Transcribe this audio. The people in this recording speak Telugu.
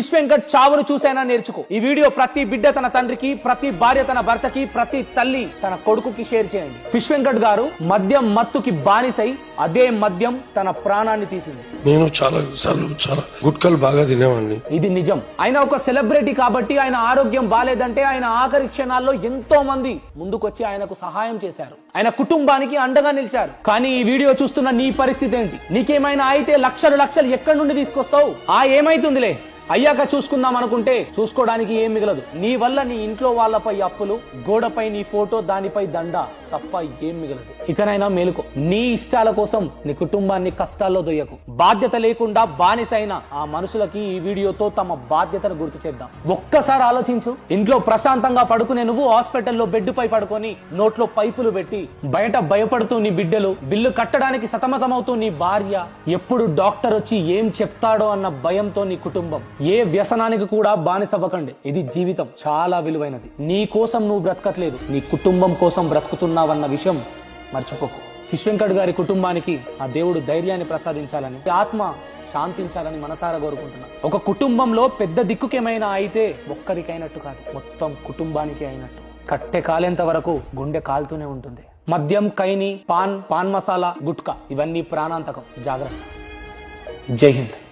ఫిష్ వెంకట్ చావును చూసైనా నేర్చుకో. ఈ వీడియో ప్రతి బిడ్డ తన తండ్రికి ప్రతి భార్య తన భర్తకి ప్రతి తల్లి తన కొడుకుకి షేర్ చేయండి. ఫిష్ వెంకట్ గారు మద్యం మత్తుకి బానిసై అదే మద్యం తన ప్రాణాన్ని తీసింది. నేను చాలా సార్లు చాలా గుట్కలు బాగా తినేవాడిని. ఇది నిజం. ఆయన ఒక సెలబ్రిటీ కాబట్టి ఆయన ఆరోగ్యం బాలేదంటే ఆయన ఆఖరి క్షణాల్లో ఎంతో మంది ముందుకొచ్చి ఆయనకు సహాయం చేశారు. ఆయన కుటుంబానికి అండగా నిలిచారు. కానీ ఈ వీడియో చూస్తున్న నీ పరిస్థితి ఏంటి? నీకేమైనా అయితే లక్షలు లక్షలు ఎక్కడి నుండి తీసుకొస్తావు? ఆ ఏమైతుందిలే? అయ్యాక చూసుకుందాం అనుకుంటే చూసుకోవడానికి ఏం మిగలదు. నీ వల్ల నీ ఇంట్లో వాళ్ళపై అప్పులు గోడపై నీ ఫోటో దానిపై దండ తప్ప ఏం మిగలదు. ఇకనైనా మేలుకో. నీ ఇష్టాల కోసం నీ కుటుంబాన్ని కష్టాల్లో దొయ్యకు. బాధ్యత లేకుండా బానిసైన ఆ మనుషులకి ఈ వీడియోతో తమ బాధ్యతను గుర్తు చేద్దాం. ఒక్కసారి ఆలోచించు. ఇంట్లో ప్రశాంతంగా పడుకునే నువ్వు హాస్పిటల్లో బెడ్ పై పడుకొని నోట్లో పైపులు పెట్టి బయట భయపడుతూ నీ బిడ్డలు బిల్లు కట్టడానికి సతమతమవుతూ నీ భార్య ఎప్పుడు డాక్టర్ వచ్చి ఏం చెప్తాడో అన్న భయంతో నీ కుటుంబం ఏ వ్యసనానికి కూడా బానిసవ్వకండి. ఇది జీవితం చాలా విలువైనది. నీ కోసం నువ్వు బ్రతకట్లేదు. నీ కుటుంబం కోసం బ్రతుకుతున్నావన్న విషయం మర్చిపోకు. ఫిష్ గారి కుటుంబానికి ఆ దేవుడు ధైర్యాన్ని ప్రసాదించాలని ఆత్మ శాంతించాలని మనసారా కోరుకుంటున్నా. ఒక కుటుంబంలో పెద్ద దిక్కుకేమైనా అయితే ఒక్కరికైనట్టు కాదు మొత్తం కుటుంబానికి అయినట్టు. కట్టె కాలేంత వరకు గుండె కాలుతూనే ఉంటుంది. మద్యం కైని పాన్ పాన్ మసాలా గుట్కా ఇవన్నీ ప్రాణాంతకం. జాగ్రత్త. జై హింద్.